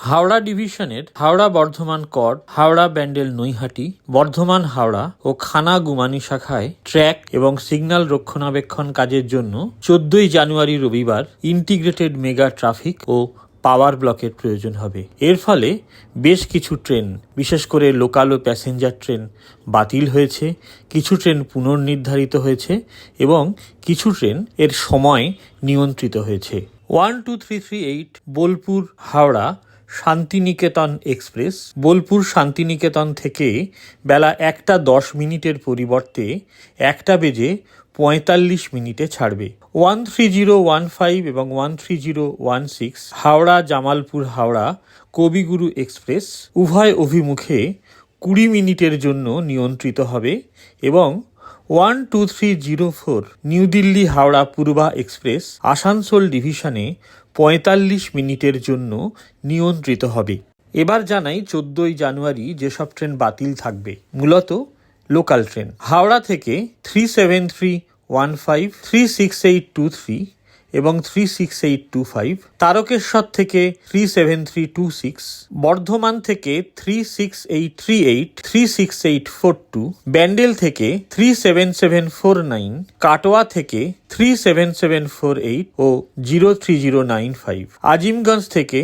হাওড়া ডিভিশনের হাওড়া বর্ধমান কর হাওড়া ব্যান্ডেল নৈহাটি, বর্ধমান হাওড়া ও খানা গুমানি শাখায় ট্র্যাক এবং সিগন্যাল রক্ষণাবেক্ষণ কাজের জন্য চোদ্দই জানুয়ারি রবিবার ইন্টিগ্রেটেড মেগা ট্রাফিক ও পাওয়ার ব্লকের প্রয়োজন হবে। এর ফলে বেশ কিছু ট্রেন, বিশেষ করে লোকাল ও প্যাসেঞ্জার ট্রেন বাতিল হয়েছে, কিছু ট্রেন পুনর্নির্ধারিত হয়েছে এবং কিছু ট্রেন এর সময় নিয়ন্ত্রিত হয়েছে। One, two, three three, eight, Bolpur, Howrah Santiniketan express, Bolpur Santiniketan থেকে বেলা একটা দশ মিনিটের পরিবর্তে একটা বেজে পঁয়তাল্লিশ মিনিটে ছাড়বে। One three zero one five এবং one three zero one six Howrah, Jamalpur, Howrah, Kabiguru express উভয় অভিমুখে কুড়ি মিনিটের জন্য নিয়ন্ত্রিত হবে এবং one two three zero four New Delhi Howrah Purva express Asansol ডিভিশনে পঁয়তাল্লিশ মিনিটের জন্য নিয়ন্ত্রিত হবে। এবার জানাই চোদ্দই জানুয়ারি যেসব ট্রেন বাতিল থাকবে, মূলত লোকাল ট্রেন হাওড়া থেকে three seven three one five three six eight two three এবং three six eight two five Tarakeswar থেকে three seven three two six Bardhaman থেকে three six eight three eight three six eight four two Bandel থেকে three seven seven four nine Katwa থেকে three seven seven four eight ও zero three zero nine five Azimganj থেকে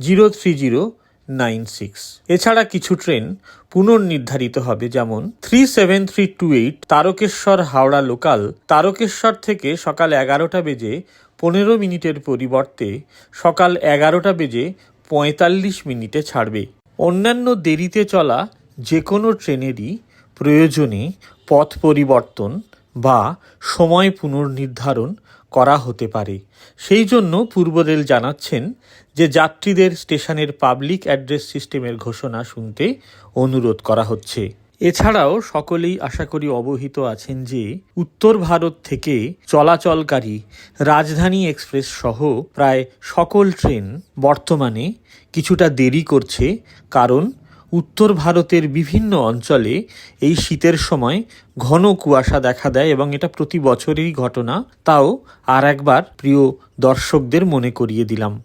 zero three zero nine six এছাড়া কিছু train পুনর্নির্ধারিত হবে, যেমন three seven three two eight Tarakeswar Howrah local. Tarakeswar থেকে সকাল এগারোটা বেজে পনেরো মিনিটের পরিবর্তে সকাল এগারোটা বেজে পঁয়তাল্লিশ মিনিটে ছাড়বে। অন্যান্য দেরিতে চলা যে কোনো ট্রেনেরই প্রয়োজনে পথ পরিবর্তন বা সময় পুনর্নির্ধারণ করা হতে পারে। সেই জন্য পূর্ব রেল জানাচ্ছেন যে যাত্রীদের স্টেশনের পাবলিক অ্যাড্রেস সিস্টেমের ঘোষণা শুনতে অনুরোধ করা হচ্ছে। এছাড়াও সকলেই আশা করি অবহিত আছেন যে উত্তর ভারত থেকে চলাচলকারী রাজধানী এক্সপ্রেস সহ প্রায় সকল ট্রেন বর্তমানে কিছুটা দেরি করছে কারণ উত্তর ভারতের বিভিন্ন অঞ্চলে এই শীতের সময় ঘন কুয়াশা দেখা দেয় এবং এটা প্রতি বছরেরই ঘটনা। তাও আর একবার প্রিয় দর্শকদের মনে করিয়ে দিলাম।